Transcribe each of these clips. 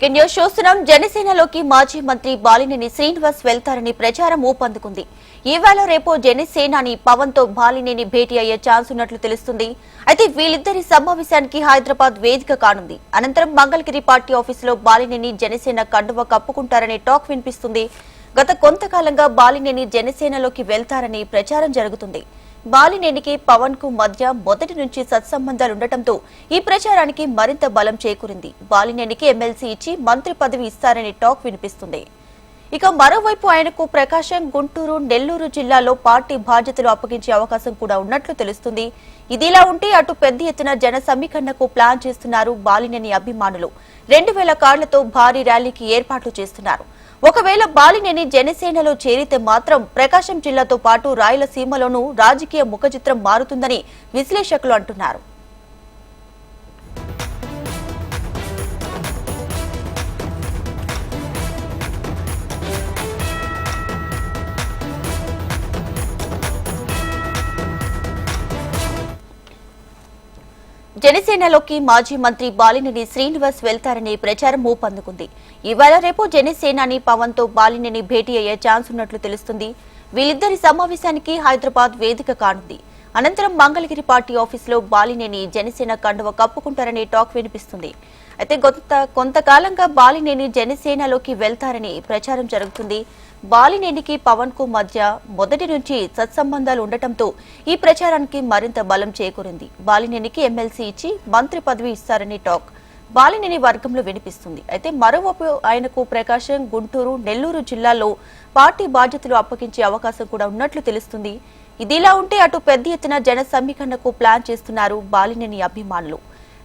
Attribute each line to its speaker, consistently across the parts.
Speaker 1: Breaking news చూస్తున్నాం. జనసేనలోకి మాజీ మంత్రి బాలినేని శ్రీనివాస్ వెళ్తారని ప్రచారం ఊపందుకుంది. ఈవేళ రేపు జనసేనాని పవన్తో బాలినేని భేటీ అయ్యే ఛాన్స్ ఉన్నట్లు తెలుస్తుంది. అయితే వీళ్ళిద్దరి సమావేశానికి హైదరాబాద్ వేదిక కానుంది. అనంతరం మంగళగిరి పార్టీ ఆఫీసులో బాలినేని జనసేన కండువ కప్పుకుంటారనే టాక్ వినిపిస్తుంది. గత కొంతకాలంగా బాలినేని జనసేనలోకి వెళ్తారని ప్రచారం జరుగుతుంది. బాలినేనికి పవన్కు మధ్య మొదటి నుంచి సత్సంబంధాలు ఉండటంతో ఈ ప్రచారానికి మరింత బలం చేకూరింది. బాలినేనికి ఎమ్మెల్సీ ఇచ్చి మంత్రి పదవి ఇస్తారనే టాక్ వినిపిస్తుంది. ఇక మరోవైపు ఆయనకు ప్రకాశం గుంటూరు నెల్లూరు జిల్లాలో పార్టీ బాధ్యతలు అప్పగించే అవకాశం కూడా ఉన్నట్లు తెలుస్తుంది. ఇదిలా ఉంటే అటు పెద్ద ఎత్తున జన సమీకరణకు ప్లాన్ చేస్తున్నారు బాలినేని అభిమానులు. రెండు వేల కార్లతో భారీ ర్యాలీకి ఏర్పాట్లు చేస్తున్నారు. ఒకవేళ బాలినేని జనసేనలో చేరితే మాత్రం ప్రకాశం జిల్లాతో పాటు రాయలసీమలోనూ రాజకీయ ముఖచిత్రం మారుతుందని విశ్లేషకులు అంటున్నారు. జనసేనలోకి మాజీ మంత్రి బాలినేని శ్రీనివాస్ వెళ్తారనే ప్రచారం ఊపందుకుంది. ఇవాళ రేపు జనసేనాని పవన్తో బాలినేని భేటీ అయ్యే ఛాన్స్ ఉన్నట్లు తెలుస్తుంది. వీళ్ళిద్దరి సమావేశానికి హైదరాబాద్ వేదిక కానుంది. అనంతరం మంగళగిరి పార్టీ ఆఫీసులో బాలినేని జనసేన కండువ కప్పుకుంటారనే టాక్ వినిపిస్తుంది. అయితే కొంత కొంతకాలంగా బాలినేని జనసేనలోకి వెళ్తారని ప్రచారం జరుగుతుంది. బాలినేనికి పవన్కు మధ్య మొదటి నుంచి సత్సంబంధాలు ఉండటంతో ఈ ప్రచారానికి మరింత బలం చేకూరింది. బాలినేనికి ఎమ్మెల్సీ ఇచ్చి మంత్రి పదవి ఇస్తారని టాక్ బాలినేని వర్గంలో వినిపిస్తుంది. అయితే మరోవైపు ఆయనకు ప్రకాశం గుంటూరు నెల్లూరు జిల్లాల్లో పార్టీ బాధ్యతలు అప్పగించే అవకాశం కూడా ఉన్నట్లు తెలుస్తుంది. ఇదిలా ఉంటే అటు పెద్ద ఎత్తున జన సమీకరణకు ప్లాన్ చేస్తున్నారు బాలినేని అభిమానులు.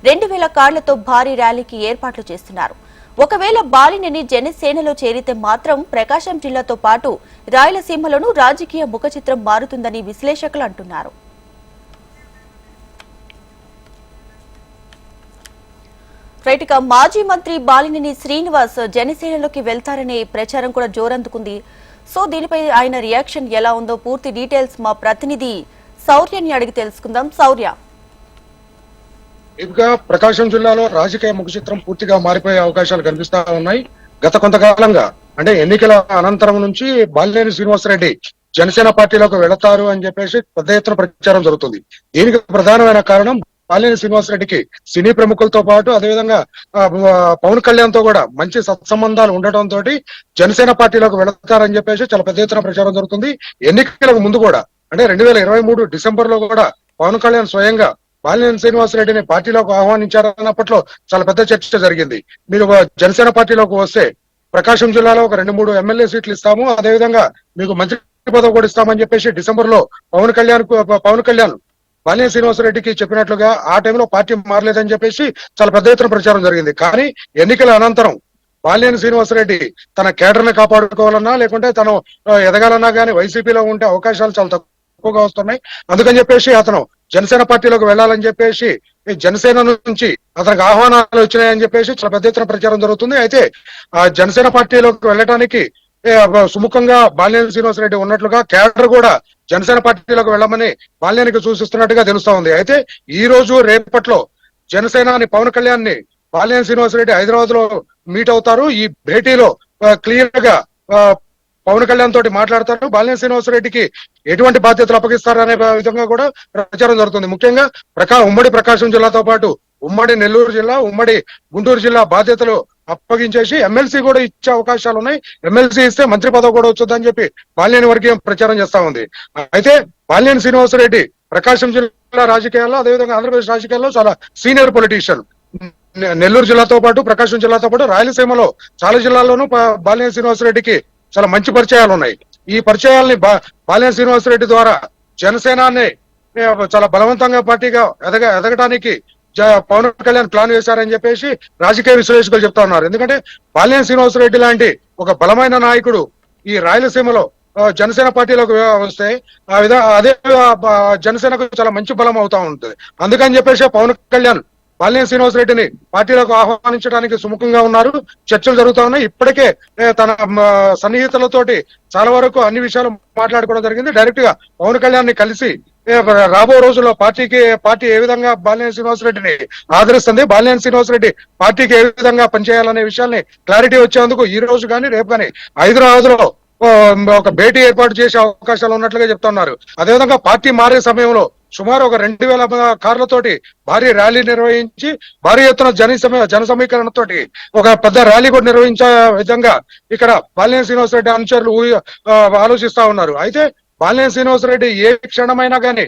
Speaker 1: రెండు వేల కార్లతో భారీ ర్యాలీకి ఏర్పాట్లు చేస్తున్నారు. ఒకవేళ బాలినిని జనసేనలో చేరితే మాత్రం ప్రకాశం జిల్లాతో పాటు రాయలసీమలోనూ రాజకీయ ముఖచిత్రం మారుతుందని విశ్లేషకులు అంటున్నారు. రైట్ ఇక మాజీ మంత్రి బాలినేని శ్రీనివాస్ జనసేనలోకి వెళ్తారనే ప్రచారం కూడా జోరందుకుంది. సో దీనిపై ఆయన రియాక్షన్ ఎలా ఉందో పూర్తి డీటెయిల్స్ మా ప్రతినిధి శౌర్యని అడిగి తెలుసుకుందాం. శౌర్య
Speaker 2: ఇదిగా ప్రకాశం జిల్లాలో రాజకీయ ముఖచిత్రం పూర్తిగా మారిపోయే అవకాశాలు కనిపిస్తా ఉన్నాయి. గత కొంతకాలంగా అంటే ఎన్నికల అనంతరం నుంచి బాలినేని శ్రీనివాసరెడ్డి జనసేన పార్టీలోకి వెళతారు అని చెప్పేసి పెద్ద ఎత్తున ప్రచారం జరుగుతుంది. దీనికి ప్రధానమైన కారణం బాలినేని శ్రీనివాసరెడ్డికి సినీ ప్రముఖులతో పాటు అదేవిధంగా పవన్ కళ్యాణ్తో కూడా మంచి సత్సంబంధాలు ఉండటం తోటి జనసేన పార్టీలోకి వెళతారని చెప్పేసి చాలా పెద్ద ఎత్తున ప్రచారం జరుగుతుంది. ఎన్నికలకు ముందు కూడా అంటే రెండు వేల ఇరవై మూడు డిసెంబర్లో కూడా పవన్ కళ్యాణ్ స్వయంగా బాలినేని శ్రీనివాసరెడ్డిని పార్టీలోకి ఆహ్వానించారన్నప్పట్లో చాలా పెద్ద చర్చ జరిగింది. మీరు జనసేన పార్టీలోకి వస్తే ప్రకాశం జిల్లాలో ఒక రెండు మూడు ఎమ్మెల్యే సీట్లు ఇస్తాము. అదేవిధంగా మీకు మంత్రి పదవి కూడా ఇస్తామని చెప్పేసి డిసెంబర్లో పవన్ కళ్యాణ్ పవన్ కళ్యాణ్ బాలినేని శ్రీనివాసరెడ్డికి చెప్పినట్లుగా ఆ టైంలో పార్టీ మారలేదని చెప్పేసి చాలా పెద్ద ఎత్తున ప్రచారం జరిగింది. కానీ ఎన్నికల అనంతరం బాలినేని శ్రీనివాసరెడ్డి తన కేడర్ని కాపాడుకోవాలన్నా లేకుంటే తను ఎదగాలన్నా కానీ వైసీపీలో ఉంటే అవకాశాలు చాలా తక్కువ ఎక్కువగా వస్తున్నాయి. అందుకని చెప్పేసి అతను జనసేన పార్టీలోకి వెళ్ళాలని చెప్పేసి ఈ జనసేన నుంచి అతనికి ఆహ్వానాలు వచ్చినాయని చెప్పేసి చాలా పెద్ద ఎత్తున ప్రచారం జరుగుతుంది. అయితే ఆ జనసేన పార్టీలోకి వెళ్ళటానికి సుముఖంగా బాలినేని శ్రీనివాసరెడ్డి ఉన్నట్లుగా కేడర్ కూడా జనసేన పార్టీలోకి వెళ్ళమని బాలినేనికి సూచిస్తున్నట్టుగా తెలుస్తా ఉంది. అయితే ఈ రోజు రేపట్లో జనసేనాని పవన్ కళ్యాణ్ని బాలినేని శ్రీనివాసరెడ్డి హైదరాబాద్లో మీట్ అవుతారు. ఈ భేటీలో క్లియర్గా పవన్ కళ్యాణ్ తోటి మాట్లాడతారు. బాలినేని శ్రీనివాసరెడ్డికి ఎటువంటి బాధ్యతలు అప్పగిస్తారు అనే విధంగా కూడా ప్రచారం జరుగుతుంది. ముఖ్యంగా ప్రకా ఉమ్మడి ప్రకాశం జిల్లాతో పాటు ఉమ్మడి నెల్లూరు జిల్లా ఉమ్మడి గుంటూరు జిల్లా బాధ్యతలు అప్పగించేసి ఎమ్మెల్సీ కూడా ఇచ్చే అవకాశాలు ఉన్నాయి. ఎమ్మెల్సీ ఇస్తే మంత్రి పదవి కూడా వచ్చొద్దని చెప్పి బాలినేని వర్గీయం ప్రచారం చేస్తా ఉంది. అయితే బాలినేని శ్రీనివాసరెడ్డి ప్రకాశం జిల్లా రాజకీయాల్లో అదేవిధంగా ఆంధ్రప్రదేశ్ రాజకీయాల్లో చాలా సీనియర్ పొలిటీషియన్. నెల్లూరు జిల్లాతో పాటు ప్రకాశం జిల్లాతో పాటు రాయలసీమలో చాలా జిల్లాల్లోనూ బాలినేని శ్రీనివాసరెడ్డికి చాలా మంచి పరిచయాలు ఉన్నాయి. ఈ పరిచయాల్ని బా శ్రీనివాసరెడ్డి ద్వారా జనసేనాన్ని చాలా బలవంతంగా పార్టీగా ఎదగ ఎదగటానికి జ- పవన్ కళ్యాణ్ ప్లాన్ వేశారని చెప్పేసి రాజకీయ విశ్లేషకులు చెప్తా ఉన్నారు. ఎందుకంటే బాలినేని శ్రీనివాసరెడ్డి లాంటి ఒక బలమైన నాయకుడు ఈ రాయలసీమలో జనసేన పార్టీలోకి వస్తే ఆ విధంగా అదే జనసేనకు చాలా మంచి బలం అవుతా ఉంటుంది. అందుకని చెప్పేసి పవన్ కళ్యాణ్ బాలినేని శ్రీనివాసరెడ్డిని పార్టీలకు ఆహ్వానించడానికి సుముఖంగా ఉన్నారు. చర్చలు జరుగుతా ఉన్నాయి. ఇప్పటికే తన సన్నిహితులతోటి చాలా వరకు అన్ని విషయాలు మాట్లాడుకోవడం జరిగింది. డైరెక్ట్గా పవన్ కళ్యాణ్ని కలిసి రాబో రోజుల్లో పార్టీకి పార్టీ ఏ విధంగా బాలినేని శ్రీనివాసరెడ్డిని ఆదరిస్తుంది బాలినేని శ్రీనివాసరెడ్డి పార్టీకి ఏ విధంగా పనిచేయాలనే విషయాన్ని క్లారిటీ వచ్చేందుకు ఈ రోజు కానీ రేపు కానీ హైదరాబాద్లో ఒక భేటీ ఏర్పాటు చేసే అవకాశాలు ఉన్నట్లుగా చెప్తున్నారు. అదేవిధంగా పార్టీ మారే సమయంలో సుమారు ఒక రెండు వేల కార్లతోటి భారీ ర్యాలీ నిర్వహించి భారీ ఎత్తున జన జన సమీకరణతోటి ఒక పెద్ద ర్యాలీ కూడా నిర్వహించే విధంగా ఇక్కడ బాలినేని శ్రీనివాసరెడ్డి అనుచరులు ఆలోచిస్తా ఉన్నారు. అయితే బాలినేని శ్రీనివాసరెడ్డి ఏ క్షణమైనా కానీ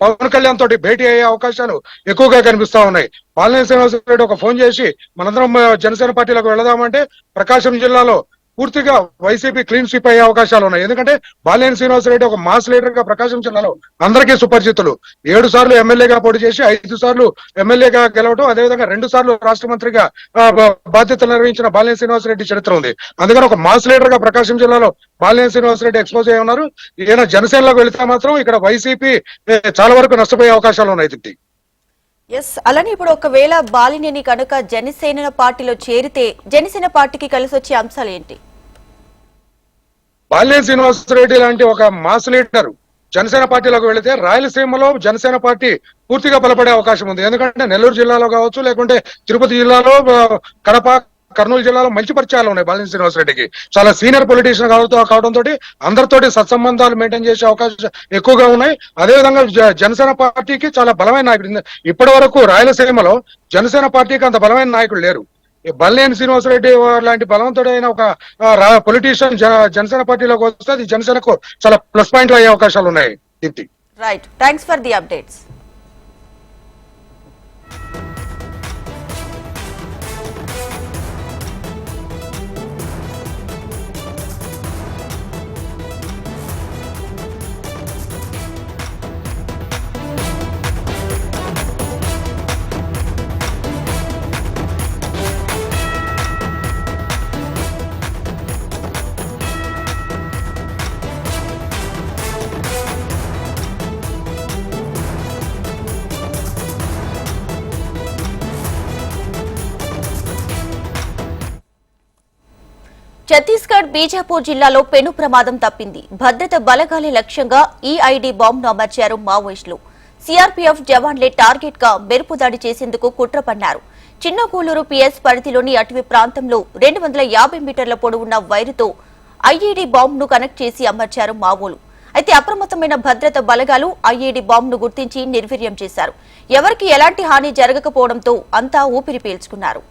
Speaker 2: పవన్ కళ్యాణ్ తోటి భేటీ అయ్యే అవకాశాలు ఎక్కువగా కనిపిస్తా ఉన్నాయి. బాలినేని శ్రీనివాసరెడ్డి ఒక ఫోన్ చేసి మనందరం జనసేన పార్టీలకు వెళదామంటే ప్రకాశం జిల్లాలో పూర్తిగా వైసీపీ క్లీన్ స్వీప్ అయ్యే అవకాశాలు ఉన్నాయి. ఎందుకంటే బాలినేని శ్రీనివాసరెడ్డి ఒక మాస్ లీడర్గా ప్రకాశం జిల్లాలో అందరికీ సుపరిచితులు. ఏడు సార్లు ఎమ్మెల్యేగా పోటీ చేసి ఐదు సార్లు ఎమ్మెల్యేగా గెలవడం అదేవిధంగా రెండు సార్లు రాష్ట్ర మంత్రిగా బాధ్యతలు నిర్వహించిన బాలినేని శ్రీనివాసరెడ్డి చరిత్ర ఉంది. అందుకని ఒక మాస్ లీడర్గా ప్రకాశం జిల్లాలో బాలినేని శ్రీనివాసరెడ్డి ఎక్స్పోజ్ అయి ఉన్నారు. ఈయన జనసేనలోకి వెళితే మాత్రం ఇక్కడ వైసీపీ చాలా వరకు నష్టపోయే అవకాశాలు ఉన్నాయి దీప్తి
Speaker 1: ఎస్ అలానే ఇప్పుడు ఒకవేళ బాలినేని కనుక జనసేన పార్టీలో చేరితే జనసేన పార్టీకి కలిసి వచ్చే అంశాలు ఏంటి?
Speaker 2: బాల్యం శ్రీనివాసరెడ్డి లాంటి ఒక మాస్ లీడర్ జనసేన పార్టీలోకి వెళితే రాయలసీమలో జనసేన పార్టీ పూర్తిగా బలపడే అవకాశం ఉంది. ఎందుకంటే నెల్లూరు జిల్లాలో కావచ్చు లేకుంటే తిరుపతి జిల్లాలో కడప కర్నూలు జిల్లాలో మంచి పరిచయాలు ఉన్నాయి బాలిన శ్రీనివాసరెడ్డికి చాలా సీనియర్ పొలిటీషియన్ కావడంతో కావడంతో అందరితోటి సత్సంబంధాలు మెయింటైన్ చేసే అవకాశం ఎక్కువగా ఉన్నాయి. అదేవిధంగా జనసేన పార్టీకి చాలా బలమైన నాయకుడు. ఇప్పటి వరకు రాయలసీమలో జనసేన పార్టీకి అంత బలమైన నాయకుడు లేరు. ఈ బల్లేని శ్రీనివాసరెడ్డి లాంటి బలవంతుడైన ఒక పొలిటీషియన్ జనసేన పార్టీలోకి వస్తే అది జనసేనకు చాలా ప్లస్ పాయింట్లు అయ్యే అవకాశాలు ఉన్నాయి. Deepti.
Speaker 1: Right thanks for the updates Chhattisgarh Bijapur జిల్లాలో పెను ప్రమాదం తప్పింది. భద్రత బలగాలే లక్ష్యంగా ఈఐడి బాంబును అమర్చారు మావోయిస్టులు. సీఆర్పీఎఫ్ జవాన్లే టార్గెట్గా మెరుపు దాడి చేసేందుకు కుట్ర పన్నారు. చిన్నకూలూరు పిఎస్ పరిధిలోని అటవీ ప్రాంతంలో రెండు వందల యాభై మీటర్ల పొడవున్న వైరుతో ఐఈడి బాంబును కనెక్ట్ చేసి అమర్చారు మావోలు. అయితే అప్రమత్తమైన భద్రత బలగాలు ఐఈడి బాంబును గుర్తించి నిర్వీర్యం చేశారు. ఎవరికి ఎలాంటి హాని జరగకపోవడంతో అంతా ఊపిరి పీల్చుకున్నారు.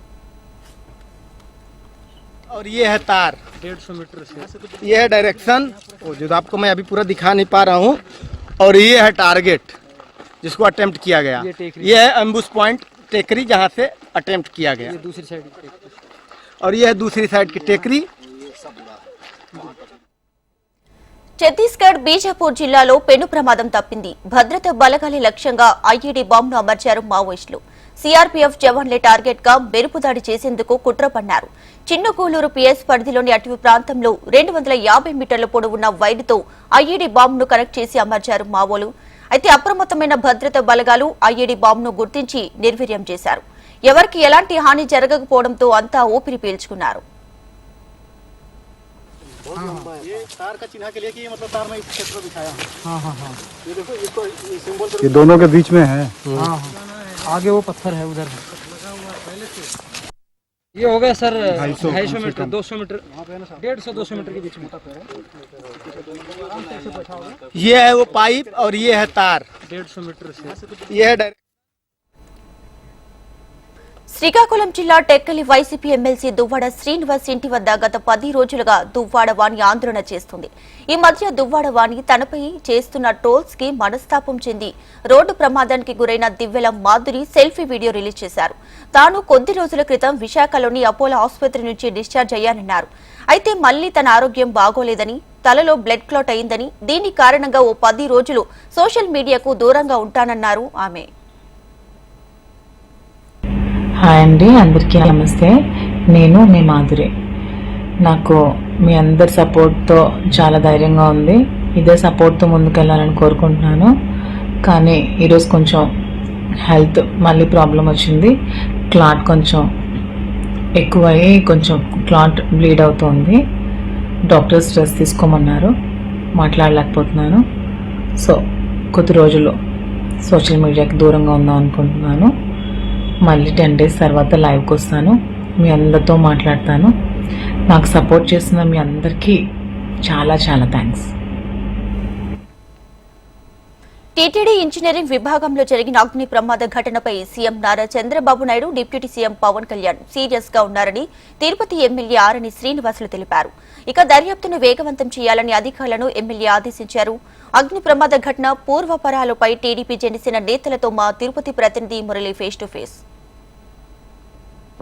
Speaker 3: और ये है तार डेढ़ सौ मीटर से ये है डायरेक्शन वो जो आपको मैं अभी पूरा दिखा नहीं पा रहा हूँ और ये है टारगेट जिसको अटेम्प्ट किया गया ये है एम्बुस पॉइंट टेकरी जहाँ से अटेम्प्ट किया गया दूसरी साइड और ये है दूसरी साइड की टेकरी
Speaker 1: ఛత్తీస్గఢ్ బీజాపూర్ జిల్లాలో పెను ప్రమాదం తప్పింది భద్రత బలగాలి లక్ష్యంగా ఐఈడీ బాంబును అమర్చారు మావోయిస్టులు సీఆర్పీఎఫ్ జవాన్లే టార్గెట్ గా మెరుపు దాడి చేసేందుకు కుట్ర పన్నారు చిన్నకూలూరు పిఎస్ పరిధిలోని అటవీ ప్రాంతంలో రెండు వందల యాభై మీటర్ల పొడవున్న వైరుతో ఐఈడీ బాంబును కనెక్ట్ చేసి అమర్చారు మావోలు అయితే అప్రమత్తమైన భద్రత బలగాలు ఐఈడీ బాంబును గుర్తించి నిర్వీర్యం చేశారు ఎవరికి ఎలాంటి హాని జరగకపోవడంతో అంతా ఊపిరి పీల్చుకున్నారు
Speaker 3: तार का चिन्ह के लिए कि मतलब तार में इस क्षेत्र में दिखाया
Speaker 4: ये दोनों के बीच में है
Speaker 5: आगे वो पत्थर है उधर ये हो गया सर ढाई सौ मीटर दो सौ मीटर डेढ़ सौ दो सौ मीटर के बीच में
Speaker 3: ये है वो पाइप और ये है तार।
Speaker 5: डेढ़ सौ मीटर से।
Speaker 3: ये है डायरेक्ट
Speaker 1: శ్రీకాకుళం జిల్లా టెక్కలి వైసీపీ ఎమ్మెల్సీ దువ్వాడ శ్రీనివాస్ ఇంటి వద్ద గత పది రోజులుగా దువ్వాడ వాణి ఆందోళన చేస్తుంది. ఈ మధ్య దువ్వాడ వాణి తనపై చేస్తున్న ట్రోల్స్కి మనస్తాపం చెంది రోడ్డు ప్రమాదానికి గురైన Divvala Madhuri selfie video release చేశారు. తాను కొద్ది రోజుల క్రితం విశాఖలోని అపోలో ఆసుపత్రి నుంచి డిశ్చార్జ్ అయ్యానన్నారు. అయితే మళ్ళీ తన ఆరోగ్యం బాగోలేదని తలలో బ్లడ్ క్లాట్ అయిందని దీని కారణంగా ఓ పది రోజులు సోషల్ మీడియాకు దూరంగా ఉంటానన్నారు ఆమె.
Speaker 6: హాయ్ అండి అందరికీ నమస్తే. నేను మీ మాధురి. నాకు మీ అందరి సపోర్ట్తో చాలా ధైర్యంగా ఉంది. ఇదే సపోర్ట్తో ముందుకెళ్ళాలని కోరుకుంటున్నాను. కానీ ఈరోజు కొంచెం హెల్త్ మళ్ళీ ప్రాబ్లం వచ్చింది. క్లాట్ కొంచెం ఎక్కువయ్యి కొంచెం క్లాట్ బ్లీడ్ అవుతుంది. డాక్టర్ స్ట్రెస్ తీసుకోమన్నారు. మాట్లాడలేకపోతున్నాను. సో కొద్ది రోజులు సోషల్ మీడియాకి దూరంగా ఉందాం అనుకుంటున్నాను. మళ్ళీ టెన్ డేస్ తర్వాత లైవ్కి వస్తాను. మీ అందరితో మాట్లాడతాను. నాకు సపోర్ట్ చేస్తున్న మీ అందరికీ చాలా చాలా థ్యాంక్స్.
Speaker 1: టీటీడీ ఇంజనీరింగ్ విభాగంలో జరిగిన అగ్ని ప్రమాద ఘటనపై CM Nara Chandrababu Naidu deputy CM Pawan Kalyan సీరియస్గా ఉన్నారని తిరుపతి ఎమ్మెల్యే ఆరని శ్రీనివాసులు తెలిపారు. ఇక దర్యాప్తును వేగవంతం చేయాలని అధికారులను ఎమ్మెల్యే ఆదేశించారు. అగ్ని ప్రమాద ఘటన పూర్వపరాలపై టీడీపీ జనసేన నేతలతో మా తిరుపతి ప్రతినిధి Murali face to face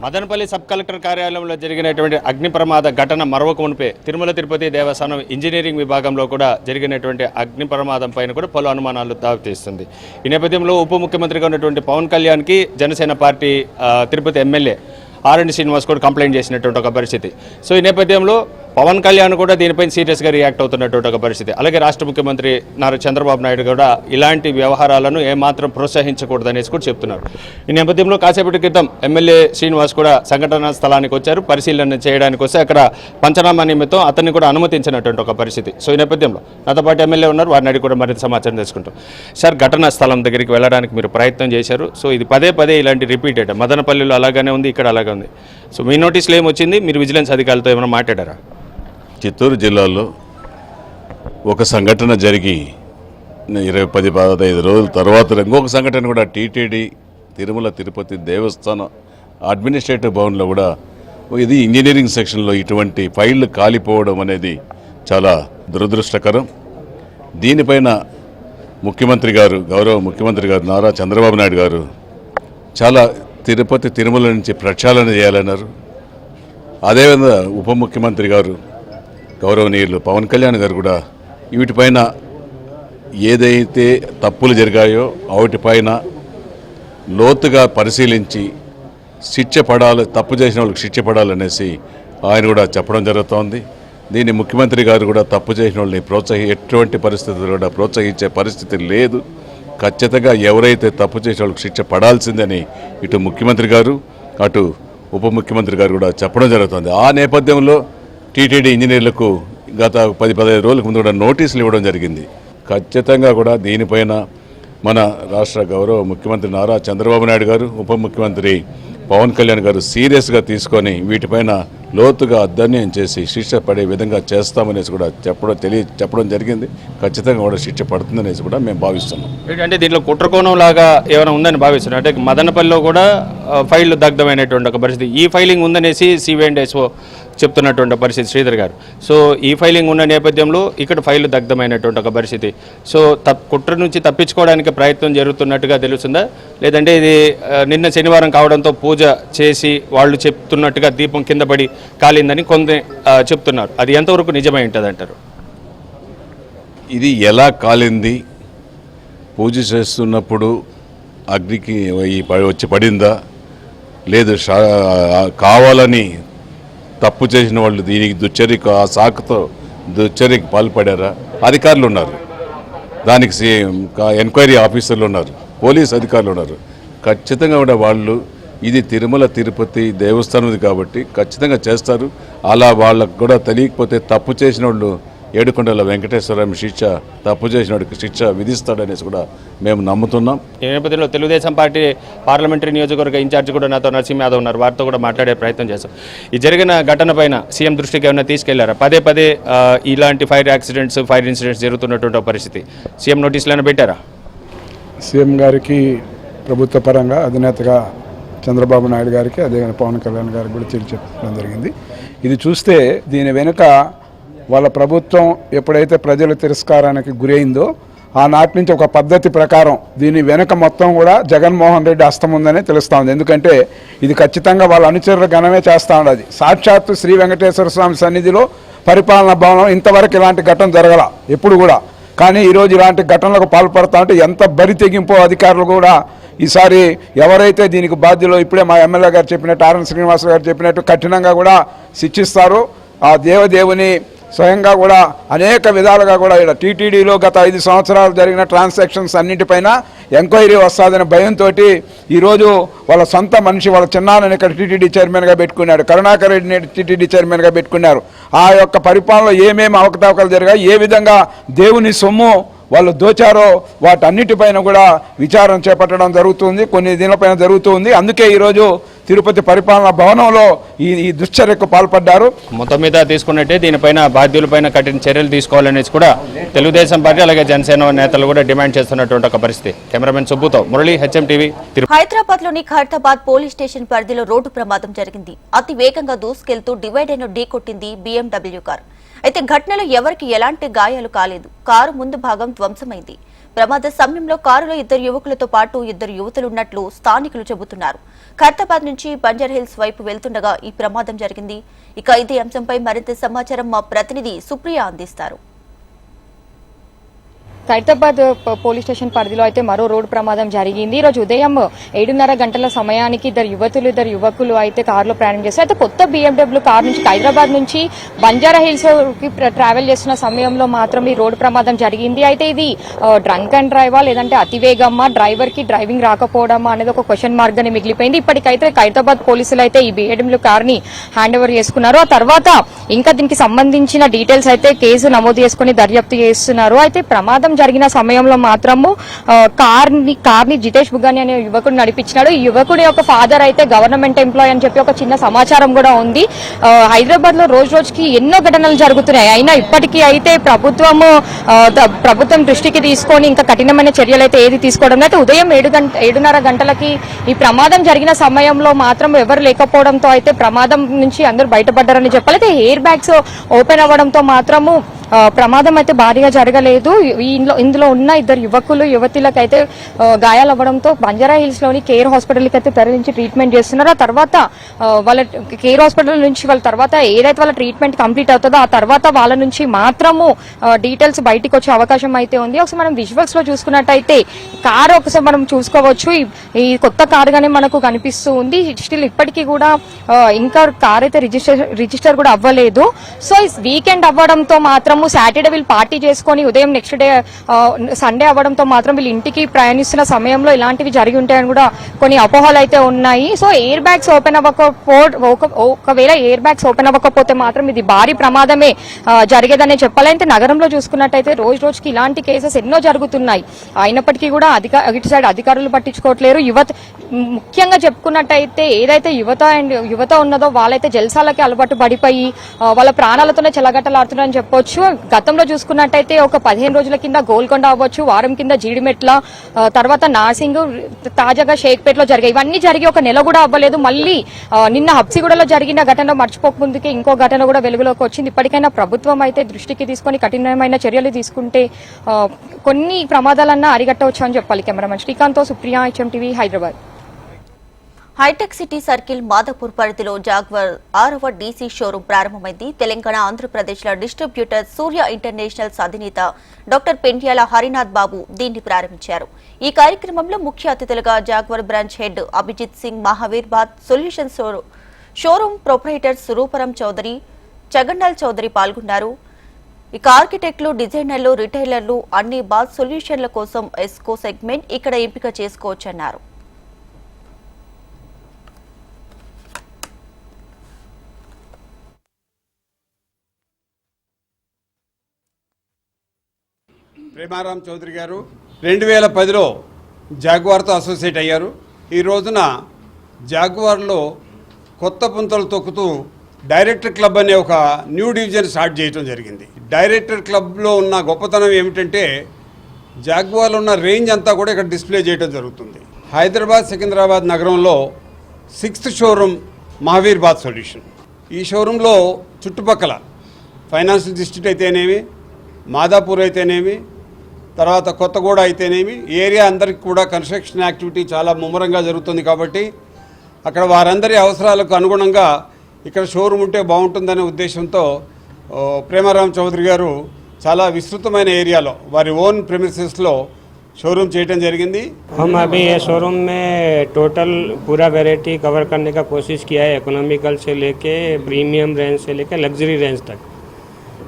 Speaker 7: Madanapalle sub collector కార్యాలయంలో జరిగినటువంటి అగ్ని ప్రమాద ఘటన మరొక మునిపే తిరుమల తిరుపతి దేవస్థానం ఇంజనీరింగ్ విభాగంలో కూడా జరిగినటువంటి అగ్ని ప్రమాదం పైన కూడా పలు అనుమానాలు దావితీస్తుంది ఈ నేపథ్యంలో ఉప ముఖ్యమంత్రిగా ఉన్నటువంటి పవన్ కళ్యాణ్కి జనసేన పార్టీ తిరుపతి ఎమ్మెల్యే ఆర్ఎండ్ శ్రీనివాస్ కూడా కంప్లైంట్ చేసినటువంటి ఒక పరిస్థితి. సో ఈ నేపథ్యంలో పవన్ కళ్యాణ్ కూడా దీనిపై సీరియస్గా రియాక్ట్ అవుతున్నటువంటి ఒక పరిస్థితి. అలాగే రాష్ట్ర ముఖ్యమంత్రి నారా చంద్రబాబు నాయుడు కూడా ఇలాంటి వ్యవహారాలను ఏమాత్రం ప్రోత్సహించకూడదనేసి కూడా చెప్తున్నారు. ఈ నేపథ్యంలో కాసేపటి క్రితం ఎమ్మెల్యే శ్రీనివాస్ కూడా సంఘటనా స్థలానికి వచ్చారు. పరిశీలన చేయడానికి వస్తే అక్కడ పంచనామా నిమిత్తం అతన్ని కూడా అనుమతించినటువంటి ఒక పరిస్థితి. సో ఈ నేపథ్యంలో నాతో పాటు ఎమ్మెల్యే ఉన్నారు. వారిని అడిగి కూడా మరింత సమాచారం తెలుసుకుంటాం. సార్ ఘటనా స్థలం దగ్గరికి వెళ్ళడానికి మీరు ప్రయత్నం చేశారు. సో ఇది పదే పదే ఇలాంటి రిపీటెడ్ మదనపల్లిలో అలాగానే ఉంది ఇక్కడ అలాగే ఉంది. సో మీ నోటీస్లో ఏమొచ్చింది? మీరు విజిలెన్స్ అధికారులతో ఏమైనా మాట్లాడారా?
Speaker 8: చిత్తూరు జిల్లాలో ఒక సంఘటన జరిగి ఇరవై పది పదహైదు రోజుల తర్వాత ఇంకొక సంఘటన కూడా టీటీడీ తిరుమల తిరుపతి దేవస్థానం అడ్మినిస్ట్రేటివ్ భవన్లో కూడా ఇది ఇంజనీరింగ్ సెక్షన్లో ఇటువంటి ఫైళ్ళు కాలిపోవడం అనేది చాలా దురదృష్టకరం. దీనిపైన ముఖ్యమంత్రి గారు గౌరవ ముఖ్యమంత్రి గారు నారా చంద్రబాబు నాయుడు గారు చాలా తిరుపతి తిరుమల నుంచి ప్రక్షాళన చేయాలన్నారు. అదేవిధంగా ఉప ముఖ్యమంత్రి గారు గౌరవనీయులు పవన్ కళ్యాణ్ గారు కూడా వీటిపైన ఏదైతే తప్పులు జరిగాయో వాటిపైన లోతుగా పరిశీలించి శిక్ష పడాలి తప్పు చేసిన వాళ్ళకి శిక్ష పడాలనేసి ఆయన కూడా చెప్పడం జరుగుతోంది. దీన్ని ముఖ్యమంత్రి గారు కూడా తప్పు చేసిన వాళ్ళని ప్రోత్సహి ఎటువంటి పరిస్థితులు కూడా ప్రోత్సహించే పరిస్థితి లేదు. ఖచ్చితంగా ఎవరైతే తప్పు చేసిన వాళ్ళకి శిక్ష పడాల్సిందని ఇటు ముఖ్యమంత్రి గారు అటు ఉప ముఖ్యమంత్రి గారు కూడా చెప్పడం జరుగుతుంది. ఆ నేపథ్యంలో టీటీడీ ఇంజనీర్లకు గత పది పదిహేను రోజులకు ముందు కూడా నోటీసులు ఇవ్వడం జరిగింది. ఖచ్చితంగా కూడా దీనిపైన మన రాష్ట్ర గౌరవ ముఖ్యమంత్రి నారా చంద్రబాబు నాయుడు గారు ఉప ముఖ్యమంత్రి పవన్ కళ్యాణ్ గారు సీరియస్గా తీసుకొని వీటిపైన లోతుగా అధ్యయనం చేసి శిక్ష పడే విధంగా చేస్తామనేసి కూడా చెప్పడం తెలియ చెప్పడం జరిగింది. ఖచ్చితంగా కూడా శిక్ష పడుతుందనేసి కూడా మేము భావిస్తున్నాం.
Speaker 7: అంటే దీంట్లో కుట్రకోణం లాగా ఏమైనా ఉందని భావిస్తున్నాం అంటే మదనపల్లిలో కూడా ఫైళ్ళు దగ్ధమైనటువంటి ఒక పరిస్థితి. ఈ ఫైలింగ్ ఉందనేసి సివి అండ్ ఎస్ఓ చెప్తున్నటువంటి పరిస్థితి శ్రీధర్ గారు. సో ఈ ఫైలింగ్ ఉన్న నేపథ్యంలో ఇక్కడ ఫైల్ దగ్ధమైనటువంటి ఒక పరిస్థితి. సో కుట్ర నుంచి తప్పించుకోవడానికి ప్రయత్నం జరుగుతున్నట్టుగా తెలుస్తుందా? లేదంటే ఇది నిన్న శనివారం కావడంతో పూజ చేసి వాళ్ళు చెప్తున్నట్టుగా దీపం కింద పడి కాలిందని కొంత చెప్తున్నారు. అది ఎంతవరకు నిజమై ఉంటుంది అంటారు?
Speaker 8: ఇది ఎలా కాలింది? పూజ చేస్తున్నప్పుడు అగ్నికి వచ్చి పడిందా? లేదు కావాలని తప్పు చేసిన వాళ్ళు దీనికి దుచ్చరికి ఆ సాకుతో దుచ్చరికి పాల్పడారా? అధికారులు ఉన్నారు. దానికి ఎంక్వైరీ ఆఫీసర్లు ఉన్నారు. పోలీస్ అధికారులు ఉన్నారు. ఖచ్చితంగా కూడా వాళ్ళు ఇది తిరుమల తిరుపతి దేవస్థానం కాబట్టి ఖచ్చితంగా చేస్తారు. అలా వాళ్ళకు కూడా తెలియకపోతే తప్పు చేసిన వాళ్ళు ఏడుకొండల వెంకటేశ్వరం శిక్ష తప్పు చేసిన వాడికి శిక్ష విధిస్తాడనేసి కూడా మేము నమ్ముతున్నాం.
Speaker 7: ఈ నేపథ్యంలో తెలుగుదేశం పార్టీ పార్లమెంటరీ నియోజకవర్గ ఇన్ఛార్జ్ కూడా నాతో నరసింహ యాదవ్ ఉన్నారు. వారితో కూడా మాట్లాడే ప్రయత్నం చేశాం ఈ జరిగిన ఘటన పైన సీఎం దృష్టికి ఏమైనా తీసుకెళ్ళారా? పదే పదే ఇలాంటి ఫైర్ యాక్సిడెంట్స్ ఫైర్ ఇన్సిడెంట్స్ జరుగుతున్నటువంటి పరిస్థితి. సీఎం నోటీసులు అయినా పెట్టారా?
Speaker 4: సీఎం గారికి ప్రభుత్వ పరంగా అధినేతగా చంద్రబాబు నాయుడు గారికి అదే పవన్ కళ్యాణ్ గారికి కూడా తెలిసి చెప్పడం జరిగింది. ఇది చూస్తే దీని వెనుక వాళ్ళ ప్రభుత్వం ఎప్పుడైతే ప్రజల తిరస్కారానికి గురైందో ఆనాటి నుంచి ఒక పద్ధతి ప్రకారం దీని వెనుక మొత్తం కూడా జగన్మోహన్ రెడ్డి హస్తం ఉందని తెలుస్తూ ఉంది ఎందుకంటే ఇది ఖచ్చితంగా వాళ్ళ అనుచరుల ఘనమే చేస్తూ ఉండదు సాక్షాత్తు శ్రీ వెంకటేశ్వర స్వామి సన్నిధిలో పరిపాలనా భవనం ఇంతవరకు ఇలాంటి ఘటన జరగల ఎప్పుడు కూడా. కానీ ఈరోజు ఇలాంటి ఘటనలకు పాల్పడతా ఉంటే ఎంత బరి తెగింపో అధికారులు కూడా ఈసారి ఎవరైతే దీనికి బాధ్యులో ఇప్పుడే మా ఎమ్మెల్యే గారు చెప్పినట్టు ఆర్ఎన్ శ్రీనివాస్ గారు చెప్పినట్టు కఠినంగా కూడా శిక్షిస్తారు. ఆ దేవదేవుని స్వయంగా కూడా అనేక విధాలుగా కూడా ఇక్కడ టీటీడీలో గత ఐదు సంవత్సరాలు జరిగిన ట్రాన్సాక్షన్స్ అన్నింటిపైన ఎంక్వైరీ వస్తుందనే భయంతో ఈరోజు వాళ్ళ సొంత మనిషి వాళ్ళ చిన్నాన్నని ఇక్కడ టీటీడీ చైర్మన్గా పెట్టుకున్నాడు. కరుణాకర్ రెడ్డిని టీటీడీ చైర్మన్గా పెట్టుకున్నారు. ఆ యొక్క పరిపాలనలో ఏమేమి అవకతవకలు జరిగాయి ఏ విధంగా దేవుని సొమ్ము వాళ్ళు దోచారో వాటన్నిటిపైన కూడా విచారణ చేపట్టడం జరుగుతుంది కొన్ని దీనిపైన జరుగుతుంది. అందుకే ఈరోజు తిరుపతి పరిపాలనా భవనంలో ఈ ఈ దుశ్చర్యకు పాల్పడ్డారు.
Speaker 7: మొత్తం మీద తీసుకున్నట్టే దీనిపైన బాధ్యులపైన కఠిన చర్యలు తీసుకోవాలనేసి కూడా తెలుగుదేశం పార్టీ అలాగే జనసేన నేతలు కూడా డిమాండ్ చేస్తున్నటువంటి ఒక పరిస్థితి. కెమెరామెన్ సుబ్బుతో మురళి హెచ్ఎం టీవీ
Speaker 1: హైదరాబాద్లోని ఖైరతాబాద్ పోలీస్ స్టేషన్ పరిధిలో రోడ్డు ప్రమాదం జరిగింది. అతి వేగంగా దూసుకెళ్తూ డివైడర్ను ఢీకొట్టింది బీఎండబ్ల్యూ కార్. అయితే ఘటనలో ఎవరికి ఎలాంటి గాయాలు కాలేదు. కారు ముందు భాగం ధ్వంసమైంది. ప్రమాద సమయంలో కారులో ఇద్దరు యువకులతో పాటు ఇద్దరు యువతులున్నట్లు స్థానికులు చెబుతున్నారు. ఖైరతాబాద్ నుంచి బంజర్ హిల్స్ వైపు వెళ్తుండగా ఈ ప్రమాదం జరిగింది. ఇక ఇదే అంశంపై మరింత సమాచారం మా ప్రతినిధి సుప్రియ అందిస్తారు.
Speaker 9: ఖైరతాబాద్ పోలీస్ స్టేషన్ పరిధిలో అయితే మరో రోడ్డు ప్రమాదం జరిగింది. ఈరోజు రోజు ఉదయం ఏడున్నర గంటల సమయానికి ఇద్దరు యువతులు ఇద్దరు యువకులు అయితే కారులో ప్రయాణం చేస్తారు అయితే కొత్త బీఎండబ్ల్యూ కార్ నుంచి హైదరాబాద్ నుంచి బంజారా హిల్స్కి ట్రావెల్ చేస్తున్న సమయంలో మాత్రం ఈ రోడ్డు ప్రమాదం జరిగింది. అయితే ఇది డ్రంక్ అండ్ డ్రైవా లేదంటే అతివేగమ్మా డ్రైవర్కి డ్రైవింగ్ రాకపోవడమా అనేది ఒక క్వశ్చన్ మార్క్ గానే మిగిలిపోయింది. ఇప్పటికైతే ఖైరతాబాద్ పోలీసులు అయితే ఈ బీఎండబ్ల్యూ కార్ని హ్యాండ్ ఓవర్ చేసుకున్నారు. ఆ తర్వాత ఇంకా దీనికి సంబంధించిన డీటెయిల్స్ అయితే కేసు నమోదు చేసుకుని దర్యాప్తు చేస్తున్నారు. అయితే ప్రమాదం జరిగిన సమయంలో మాత్రము కార్ని కార్ని కార్ని జితేష్ బుగాని అనే యువకుడు నడిపించినాడు. ఈ యువకుడి యొక్క ఫాదర్ అయితే గవర్నమెంట్ ఎంప్లాయ్ అని చెప్పి ఒక చిన్న సమాచారం కూడా ఉంది. హైదరాబాద్లో రోజు రోజుకి ఎన్నో ఘటనలు జరుగుతున్నాయి. అయినా ఇప్పటికీ అయితే ప్రభుత్వము ప్రభుత్వం దృష్టికి తీసుకొని ఇంకా కఠినమైన చర్యలు అయితే ఏది తీసుకోవడం అయితే ఉదయం ఏడు గంట ఏడున్నర గంటలకి ఈ ప్రమాదం జరిగిన సమయంలో మాత్రం ఎవరు లేకపోవడంతో అయితే ప్రమాదం నుంచి అందరూ బయటపడ్డారని చెప్పాలి. అయితే ఎయిర్ బ్యాగ్స్ ఓపెన్ అవ్వడంతో మాత్రము ప్రమాదం అయితే భారీగా జరగలేదు. ఇందులో ఇందులో ఉన్న ఇద్దరు యువకులు యువతులకు అయితే గాయాలు అవ్వడంతో బంజారా హిల్స్లోని కేర్ హాస్పిటల్కి అయితే తరలించి ట్రీట్మెంట్ చేస్తున్నారు. ఆ తర్వాత వాళ్ళ కేర్ హాస్పిటల్ నుంచి వాళ్ళ తర్వాత ఏదైతే వాళ్ళ ట్రీట్మెంట్ కంప్లీట్ అవుతుందో ఆ తర్వాత వాళ్ళ నుంచి మాత్రము డీటెయిల్స్ బయటికి వచ్చే అవకాశం అయితే ఉంది. ఒకసారి మనం విజువల్స్లో చూసుకున్నట్టయితే కార్ ఒకసారి మనం చూసుకోవచ్చు. ఈ- కొత్త కారుగానే మనకు కనిపిస్తూ ఉంది. స్టిల్ ఇప్పటికీ కూడా ఇంకా కార్ అయితే రిజిస్టర్ రిజిస్టర్ కూడా అవ్వలేదు. సో ఈ వీకెండ్ అవ్వడంతో మాత్రం మాత్రము సాటర్డే వీళ్ళు పార్టీ చేసుకొని ఉదయం నెక్స్ట్ డే సండే అవ్వడంతో మాత్రం వీళ్ళు ఇంటికి ప్రయాణిస్తున్న సమయంలో ఇలాంటివి జరిగి ఉంటాయని కూడా కొన్ని అపోహలు అయితే ఉన్నాయి. సో ఎయిర్ బ్యాగ్స్ ఓపెన్ అవ్వకపో ఒక- ఒకవేళ ఎయిర్ బ్యాగ్స్ ఓపెన్ అవ్వకపోతే మాత్రం ఇది భారీ ప్రమాదమే జరిగేదనే చెప్పాలి. అయితే నగరంలో చూసుకున్నట్టయితే రోజు రోజుకి ఇలాంటి కేసెస్ ఎన్నో జరుగుతున్నాయి. అయినప్పటికీ కూడా అధిక ఇటు సైడ్ అధికారులు పట్టించుకోవట్లేరు. యువత ముఖ్యంగా చెప్పుకున్నట్టయితే ఏదైతే యువత అండ్ యువత ఉన్నదో వాళ్ళైతే జల్సాలకి అలవాటు పడిపోయి వాళ్ళ ప్రాణాలతోనే చెలగట్టలాడుతున్నారని చెప్పొచ్చు. గతంలో చూసుకున్నట్టయితే ఒక పదిహేను రోజుల కింద గోల్కొండ అవ్వచ్చు వారం కింద జీడిమెట్ల తర్వాత నాసింగ్ తాజాగా షేక్పేటలో జరిగాయి. ఇవన్నీ జరిగి ఒక నెల కూడా అవ్వలేదు. మళ్ళీ నిన్న హబ్సిగూడలో జరిగిన ఘటన మర్చిపోకముందుకే ఇంకో ఘటన కూడా వెలుగులోకి వచ్చింది. ఇప్పటికైనా ప్రభుత్వం అయితే దృష్టికి తీసుకొని కఠినమైన చర్యలు తీసుకుంటే కొన్ని ప్రమాదాలన్నా అరిగట్టవచ్చు అని చెప్పాలి cameraman Srikanth Supriya HM TV Hyderabad.
Speaker 1: Hitech city circle Madhapur పరిధిలో జాగ్వర్ ఆరవ డీసీ షోరూం ప్రారంభమైంది. తెలంగాణ ఆంధ్రప్రదేశ్ల డిస్ట్రిబ్యూటర్ సూర్య ఇంటర్నేషనల్స్ అధినేత డాక్టర్ పెంట్యాల హరినాథ్ బాబు దీన్ని ప్రారంభించారు. ఈ కార్యక్రమంలో ముఖ్య అతిథులుగా Jaguar branch head Abhijit Singh Mahaveer bath solution showroom proprietor సురూపరం Chowdary జగన్నాల్ చౌదరి పాల్గొన్నారు. ఇక ఆర్కిటెక్ట్లు డిజైనర్లు రిటైలర్లు అన్ని బాత్ సొల్యూషన్ల కోసం ఎస్కో సెగ్మెంట్ ఇక్కడ ఎంపిక చేసుకోవచ్చన్నారు.
Speaker 10: ప్రేమారాం చౌదరి గారు రెండు వేల పదిలో జాగ్వార్తో అసోసియేట్ అయ్యారు. ఈ రోజున జాగ్వార్లో కొత్త పుంతలు తొక్కుతూ డైరెక్టర్ క్లబ్ అనే ఒక న్యూ డివిజన్ స్టార్ట్ చేయడం జరిగింది. డైరెక్టర్ క్లబ్లో ఉన్న గొప్పతనం ఏమిటంటే జాగ్వార్లో ఉన్న రేంజ్ అంతా కూడా ఇక్కడ డిస్ప్లే చేయడం జరుగుతుంది. హైదరాబాద్ సికింద్రాబాద్ నగరంలో sixth showroom Mahaveer bath solution. ఈ షోరూంలో చుట్టుపక్కల ఫైనాన్షియల్ డిస్ట్రిక్ట్ అయితేనేమి మాదాపూర్ అయితేనేమి తర్వాత కొత్తగూడ అయితేనేమి ఈ ఏరియా అందరికి కూడా కన్స్ట్రక్షన్ యాక్టివిటీ చాలా ముమ్మరంగా జరుగుతుంది కాబట్టి అక్కడ వారందరి అవసరాలకు అనుగుణంగా ఇక్కడ షోరూమ్ ఉంటే బాగుంటుందనే ఉద్దేశంతో ఓ, ప్రేమారాం చౌదరి గారు చాలా విస్తృతమైన ఏరియాలో వారి ఓన్ ప్రెమిసెస్లో షోరూమ్ చేయడం జరిగింది
Speaker 11: हम अभी ये शोरूम में टोटल पूरा वैरायटी कवर करने का कोशिश किया है इकोनॉमिकल से लेके प्रीमियम रेंज से लेके लग्जरी रेंज तक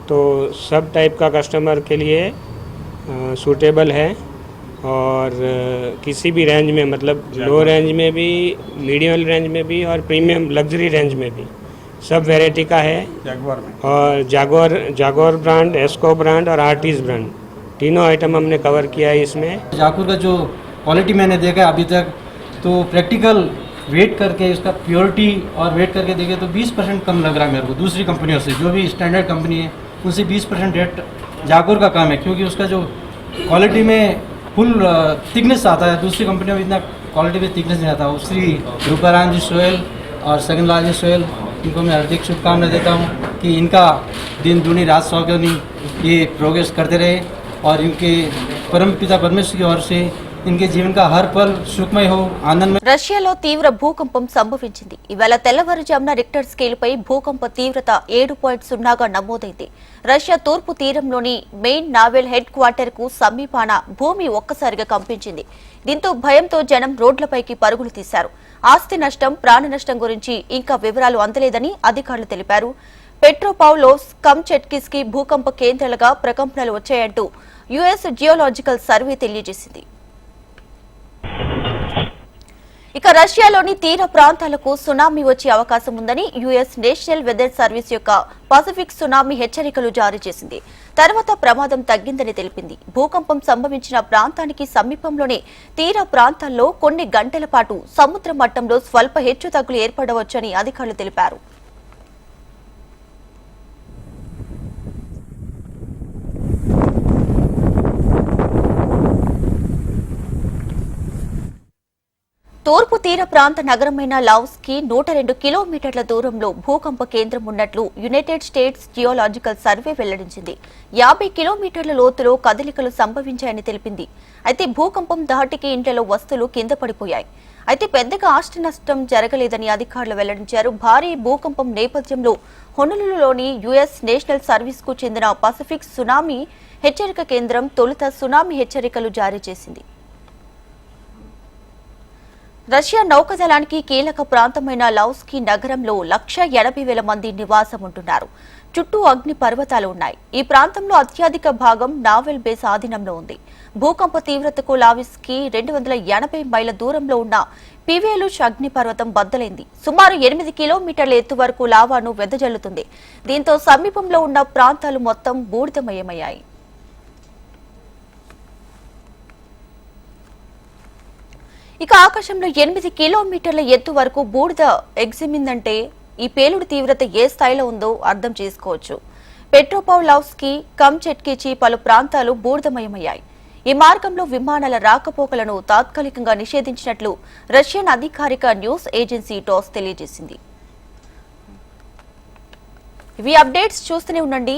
Speaker 11: तो सब टाइप का कस्टमर के लिए सूटेबल है और किसी भी रेंज में मतलब लो रेंज में भी मीडियम रेंज में भी और प्रीमियम लग्जरी रेंज में भी। सब वेराइटी का है।
Speaker 10: जागोर में।
Speaker 11: और जागोर जागोर ब्रांड एस्को ब्रांड और आर्टिस ब्रांड तीनों आइटम हमने कवर किया है इसमें।
Speaker 5: जागोर का जो क्वालिटी मैंने देखा अभी तक तो प्रैक्टिकल वेट करके इसका प्योरिटी और वेट करके देखे तो 20 परसेंट कम लग रहा है मेरे को दूसरी कंपनियों से। जो भी स्टैंडर्ड कंपनी है उनसे 20 परसेंट रेट जाकुर का काम है, क्योंकि उसका जो क्वालिटी में फुल थिकनेस आता है, दूसरी कंपनी में इतना क्वालिटी में थिकनेस नहीं आता। श्री रूपाराम जी सोहेल और सेकंड लाल जी सोयल इनको मैं हार्दिक शुभकामना देता हूँ कि इनका दिन दूनी रात सौगनी ये प्रोग्रेस करते रहे और इनके परम पिता परमेश्वर की ओर से इनके जीवन का हर पल सुखमय हो आनंदमय
Speaker 1: రష్యాలో తీవ్ర భూకంపం సంభవించింది ఇవాళ తెల్లవారుజామున రిక్టర్ స్కేల్పై భూకంప తీవ్రత ఏడు పాయింట్ సున్నాగా నమోదైంది రష్యా తూర్పు తీరంలోని మెయిన్ నావెల్ హెడ్ క్వార్టర్ కు సమీపాన భూమి ఒక్కసారిగా కంపించింది దీంతో భయంతో జనం రోడ్లపైకి పరుగులు తీశారు ఆస్తి నష్టం ప్రాణ నష్టం గురించి ఇంకా వివరాలు అందలేదని అధికారులు తెలిపారు పెట్రోపావ్లోస్ కమ్చెట్కిస్ కి భూకంప కేంద్రాలుగా ప్రకంపనలు వచ్చాయంటూ యుఎస్ జియోలాజికల్ సర్వే తెలియజేసింది ఇక రష్యాలోని తీర ప్రాంతాలకు సునామీ వచ్చే అవకాశం ఉందని యుఎస్ నేషనల్ వెదర్ సర్వీస్ యొక్క పసిఫిక్ సునామీ హెచ్చరికలు జారీ చేసింది. తర్వాత ప్రమాదం తగ్గిందని తెలిపింది. భూకంపం సంభవించిన ప్రాంతానికి సమీపంలోనే తీర ప్రాంతాల్లో కొన్ని గంటల పాటు సముద్ర మట్టంలో స్వల్ప హెచ్చుతగ్గులు ఏర్పడవచ్చని అధికారులు తెలిపారు. తూర్పు తీర ప్రాంత నగరమైన లావ్స్కి నూట రెండు కిలోమీటర్ల దూరంలో భూకంప కేంద్రం ఉన్నట్లు యునైటెడ్ స్టేట్స్ జియోలాజికల్ సర్వే వెల్లడించింది. యాభై కిలోమీటర్ల లోతులో కదలికలు సంభవించాయని తెలిపింది. అయితే భూకంపం ధాటికి ఇంట్లలో వస్తువులు కింద పడిపోయాయి. అయితే పెద్దగా ఆస్తి నష్టం జరగలేదని అధికారులు వెల్లడించారు. భారీ భూకంపం నేపథ్యంలో హొనులులోని యుఎస్ నేషనల్ సర్వీస్కు చెందిన పసిఫిక్ సునామీ హెచ్చరిక కేంద్రం తొలుత సునామీ హెచ్చరికలు జారీ చేసింది. రష్యా నౌకదళానికి కీలక ప్రాంతమైన లౌస్కీ నగరంలో లక్ష ఎనభై వేల మంది నివాసం ఉంటున్నారు. చుట్టూ అగ్ని పర్వతాలు ఉన్నాయి. ఈ ప్రాంతంలో అత్యధిక భాగం నావెల్ బేస్ ఆధీనంలో ఉంది. భూకంప తీవ్రతకు లావిస్కి రెండు వందల ఎనభై మైళ్ళ దూరంలో ఉన్న పివేలుష్ అగ్ని పర్వతం బద్దలైంది. సుమారు ఎనిమిది కిలోమీటర్ల ఎత్తు వరకు లావాను వెదజల్లుతుంది. దీంతో సమీపంలో ఉన్న ప్రాంతాలు మొత్తం బూడిదమయమయ్యాయి. ఇక ఆకాశంలో ఎనిమిది కిలోమీటర్ల ఎత్తు వరకు బూడిద ఎగ్జిమిందంటే ఈ పేలుడు తీవ్రత ఏ స్థాయిలో ఉందో అర్థం చేసుకోవచ్చు. పెట్రోపౌలావ్స్కి కంచెట్కిచి పలు ప్రాంతాలు బూడిదమయమయ్యాయి. ఈ మార్గంలో విమానాల రాకపోకలను తాత్కాలికంగా నిషేధించినట్లు రష్యన్ అధికారిక న్యూస్ ఏజెన్సీ టాస్ తెలియజేసింది. ఇవి అప్డేట్స్ చూస్తూనే ఉండండి.